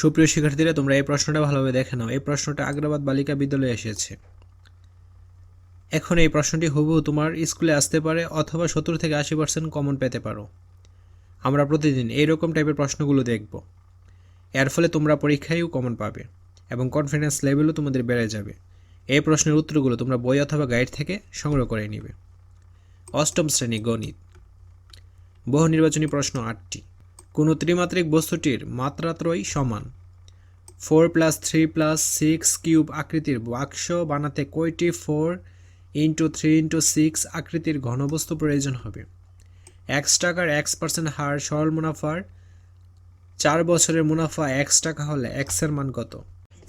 সুপ্রিয় শিক্ষার্থীরা, তোমরা এই প্রশ্নটা ভালোভাবে দেখে নাও। এই প্রশ্নটা আগ্রাবাদ বালিকা বিদ্যালয়ে এসেছে। এখন এই প্রশ্নটি হুবহু তোমার স্কুলে আসতে পারে অথবা সত্তর থেকে আশি পার্সেন্ট কমন পেতে পারো। আমরা প্রতিদিন এইরকম টাইপের প্রশ্নগুলো দেখব। এর ফলে তোমরা পরীক্ষায়ও কমন পাবে এবং কনফিডেন্স লেভেলও তোমাদের বেড়ে যাবে। এই প্রশ্নের উত্তরগুলো তোমরা বই অথবা গাইড থেকে সংগ্রহ করে নিবে। অষ্টম শ্রেণি গণিত। বহু নির্বাচনী প্রশ্ন আটটি। কোনো ত্রিমাত্রিক বস্তুটির মাত্রাত্রয় সমান। Four plus three plus six cube আকৃতির বাক্স বানাতে কয়টি four into three into six আকৃতির ঘনবস্তু প্রয়োজন হবে? এক্স টাকার এক্স পার্সেন্ট হার সরল মুনাফার চার বছরের মুনাফা এক্স টাকা হলে এক্সের মান কত?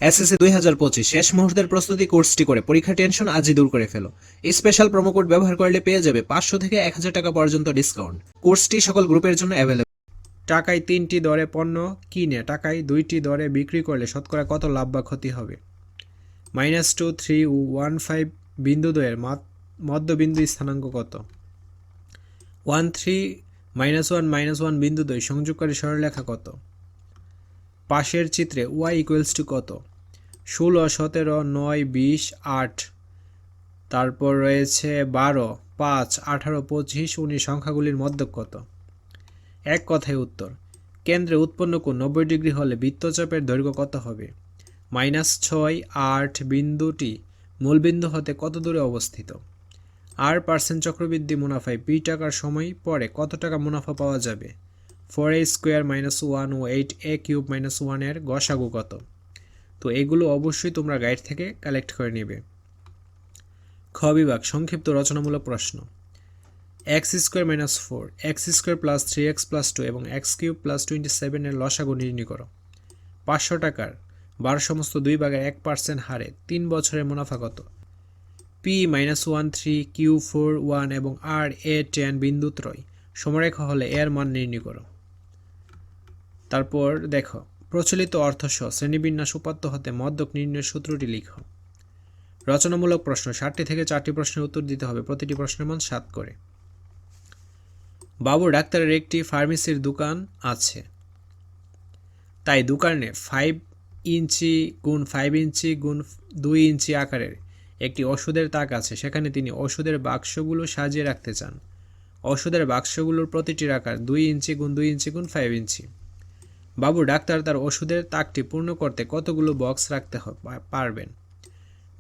এসএসসি দুই হাজার পঁচিশ, শেষ মুহূর্তের প্রস্তুতি কোর্সটি করে পরীক্ষা টেনশন আজই দূর করে ফেলো। স্পেশাল প্রোমো কোড ব্যবহার করলে পেয়ে যাবে পাঁচশো থেকে এক হাজার টাকা পর্যন্ত ডিসকাউন্ট কোর্সটি সকল গ্রুপের জন্য অ্যাভেলেবল টাকায় তিনটি দরে পণ্য কিনে টাকায় দুইটি দরে বিক্রি করলে শতকরা কত লাভ বা ক্ষতি হবে? Minus two three one five বিন্দু বিন্দুদ্বয়ের মধ্যবিন্দু স্থানাঙ্ক কত? One three minus one minus one বিন্দুদ্বয় সংযোগকারী সরলরেখা কত? পাশের চিত্রে ওয়াই ইকুয়ালস টু কত? ষোলো, সতেরো, নয়, বিশ, আট। তারপর রয়েছে বারো, পাঁচ, আঠারো, পঁচিশ, উনিশ, সংখ্যাগুলির মধ্য কত? এক কথায় উত্তর। কেন্দ্রে উৎপন্ন কোণ নব্বই ডিগ্রি হলে বৃত্তচাপের দৈর্ঘ্য কত হবে? মাইনাস ছয় আট বিন্দুটি মূলবিন্দু হতে কত দূরে অবস্থিত? আর পার্সেন্ট চক্রবৃদ্ধি মুনাফায় পি টাকার সময় পরে কত টাকা মুনাফা পাওয়া যাবে? Four A square minus one O eight A cube minus ওয়ানের গসাগু কত? তো এগুলো অবশ্যই তোমরা গাইড থেকে কালেক্ট করে নেবে। খ বিভাগ, সংক্ষিপ্ত রচনামূলক প্রশ্ন। X square minus four, X square plus three, X plus two এবং এক্স কিউব প্লাস টোয়েন্টি সেভেনের লসাগু নির্ণয় করো। পাঁচশো টাকার বারো সমস্ত দুই ভাগের এক পার্সেন্ট হারে তিন বছরের মুনাফা কত? P minus one three Q four one এবং আর এ টেন বিন্দু ত্রয়। সমরেখা হলে এর মান নির্ণয় করো। তারপর দেখো, প্রচলিত অর্থসহ শ্রেণীবিন্যাস উপাত্ত হতে মদ্যক নির্ণয়ের সূত্রটি লিখো। রচনামূলক প্রশ্ন, ষাটটি থেকে চারটি প্রশ্নের উত্তর দিতে হবে, প্রতিটি প্রশ্নের মান সাত করে। বাবু ডাক্তারের একটি ফার্মেসির দোকান আছে। তাই দোকানে ফাইভ ইঞ্চি গুণ ফাইভ ইঞ্চি গুণ দুই ইঞ্চি আকারের একটি ওষুধের তাক আছে। সেখানে তিনি ওষুধের বাক্সগুলো সাজিয়ে রাখতে চান। ওষুধের বাক্সগুলোর প্রতিটির আকার দুই ইঞ্চি গুণ দুই ইঞ্চি গুণ ফাইভ ইঞ্চি। বাবু ডাক্তার তার ওষুধের তাকটি পূর্ণ করতে কতগুলো বক্স রাখতে পারবেন?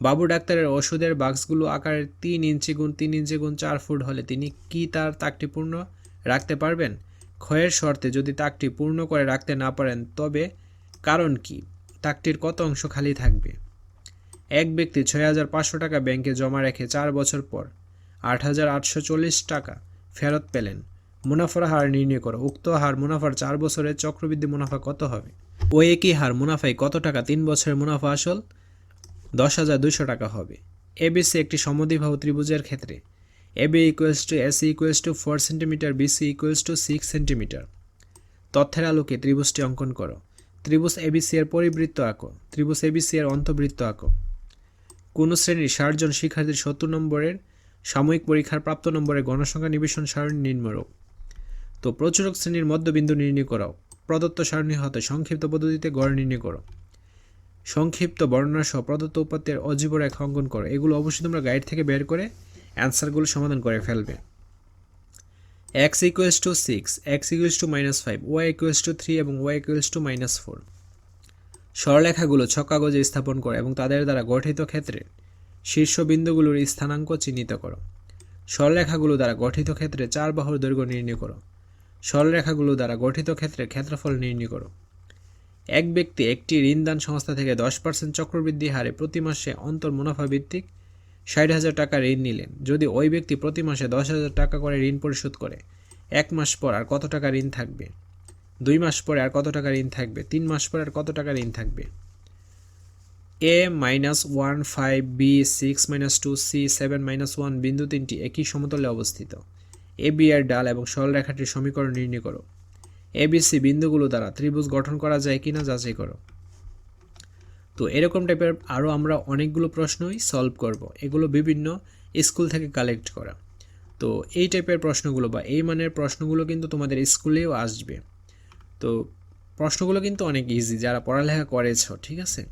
বাবু ডাক্তারের ওষুধের বাক্সগুলো আকারের তিন ইঞ্চি গুণ তিন ইঞ্চি গুণ চার ফুট হলে তিনি কি তার তাকটি পূর্ণ রাখতে পারবেন? ক্ষয়ের শর্তে যদি তাকটি পূর্ণ করে রাখতে না পারেন, তবে কারণ কি? তাকটির কত অংশ খালি থাকবে? এক ব্যক্তি ছয় হাজার পাঁচশো টাকা ব্যাংকে জমা রেখে চার বছর পর আট হাজার আটশো চল্লিশ টাকা ফেরত পেলেন। মুনাফার হার নির্ণয় করো। উক্ত হার মুনাফার চার বছরের চক্রবৃদ্ধি মুনাফা কত হবে? ওই একই হার মুনাফায় কত টাকা? তিন বছরের মুনাফা আসল দশ হাজার দুশো টাকা হবে। এবিসি একটি সমদ্বিবাহু ত্রিভুজের ক্ষেত্রে AB equals to AC equals to four centimetre BC equals to six centimetre তথ্যের আলোকে ত্রিভুজটি অঙ্কন করো। ত্রিভুজ এবিসি এর পরিবৃত্ত আঁকো। ত্রিভুজ এবিসি এর অন্তবৃত্ত আঁকো। কোন শ্রেণির ষাটজন শিক্ষার্থীর সত্তর নম্বরের সাময়িক পরীক্ষার প্রাপ্ত নম্বরের গণসংখ্যা নিবেশন সারণী নির্মরো তো প্রচুরক শ্রেণির মধ্যবিন্দু নির্ণয় করাও প্রদত্ত সারণী হতে সংক্ষিপ্ত পদ্ধতিতে গড় নির্ণয় করো। সংক্ষিপ্ত বর্ণনা সহ প্রদত্ত উপাত্তের অজীব রেখা অঙ্কন করো। এগুলো অবশ্যই তোমরা গাইড থেকে বের করে অ্যান্সারগুলো সমাধান করে ফেলবে। X equals to six X equals to minus five Y equals to three এবং Y equals to minus four সরলেখাগুলো ছক কাগজে স্থাপন করো এবং তাদের দ্বারা গঠিত ক্ষেত্রে শীর্ষবিন্দুগুলোর স্থানাঙ্ক চিহ্নিত করো। সরলরেখাগুলো দ্বারা গঠিত ক্ষেত্রে চার বাহুর দৈর্ঘ্য নির্ণয় করো। সরলরেখাগুলো দ্বারা গঠিত ক্ষেত্রে ক্ষেত্রফল নির্ণয় করো। এক ব্যক্তি একটি ঋণদান সংস্থা থেকে দশ পার্সেন্ট চক্রবৃদ্ধি হারে প্রতি মাসে অন্তর মুনাফা ভিত্তিক ষাট হাজার টাকা ঋণ নিলেন। যদি ওই ব্যক্তি প্রতি মাসে দশ হাজার টাকা করে ঋণ পরিশোধ করে, এক মাস পর আর কত টাকা ঋণ থাকবে? দুই মাস পরে আর কত টাকা ঋণ থাকবে? তিন মাস পরে আর কত টাকা ঋণ থাকবে? A minus one five B six minus two C seven minus one বিন্দু তিনটি একই সমতলে অবস্থিত। এ, বি এর ডাল এবং সরলরেখাটির সমীকরণ নির্ণয় করো। এ, বি, সি বিন্দুগুলো দ্বারা ত্রিভুজ গঠন করা যায় কিনা যাচাই করো। তো এরকম টাইপের আরও আমরা অনেকগুলো প্রশ্নই সলভ করব। এগুলো বিভিন্ন স্কুল থেকে কালেক্ট করা। তো এই টাইপের প্রশ্নগুলো বা এই মানের প্রশ্নগুলো কিন্তু তোমাদের স্কুলেও আসবে। তো প্রশ্নগুলো কিন্তু অনেক ইজি যারা পড়ালেখা করেছ, ঠিক আছে?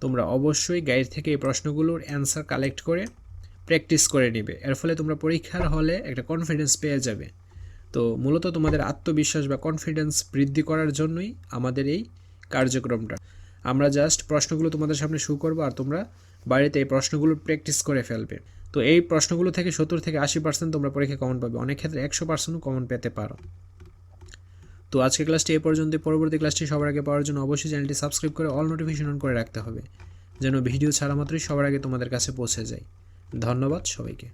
তোমরা অবশ্যই গাইড থেকে এই প্রশ্নগুলোর অ্যান্সার কালেক্ট করে প্র্যাকটিস করে নেবে। এর ফলে তোমরা পরীক্ষার হলে একটা কনফিডেন্স পেয়ে যাবে। তো মূলত তোমাদের আত্মবিশ্বাস বা কনফিডেন্স বৃদ্ধি করার জন্যই আমাদের এই কার্যক্রমটা। আমরা জাস্ট প্রশ্নগুলো তোমাদের সামনে শু করব আর তোমরা বাড়িতে এই প্রশ্নগুলো প্র্যাকটিস করে ফেলবে। তো এই প্রশ্নগুলো থেকে সত্তর থেকে আশি পার্সেন্ট তোমরা পরীক্ষায় কমন পাবে। অনেক ক্ষেত্রে একশো পার্সেন্টও কমন পেতে পারো। তো আজকের ক্লাসটি এই পর্যন্ত পরবর্তী ক্লাসটি সবার আগে পাওয়ার জন্য অবশ্যই চ্যানেলটি সাবস্ক্রাইব করে অল নোটিফিকেশন অন করে রাখতে হবে। যেন ভিডিও ছাড়া মাত্রই সবার আগে তোমাদের কাছে পৌঁছে যায়। ধন্যবাদ সবাইকে।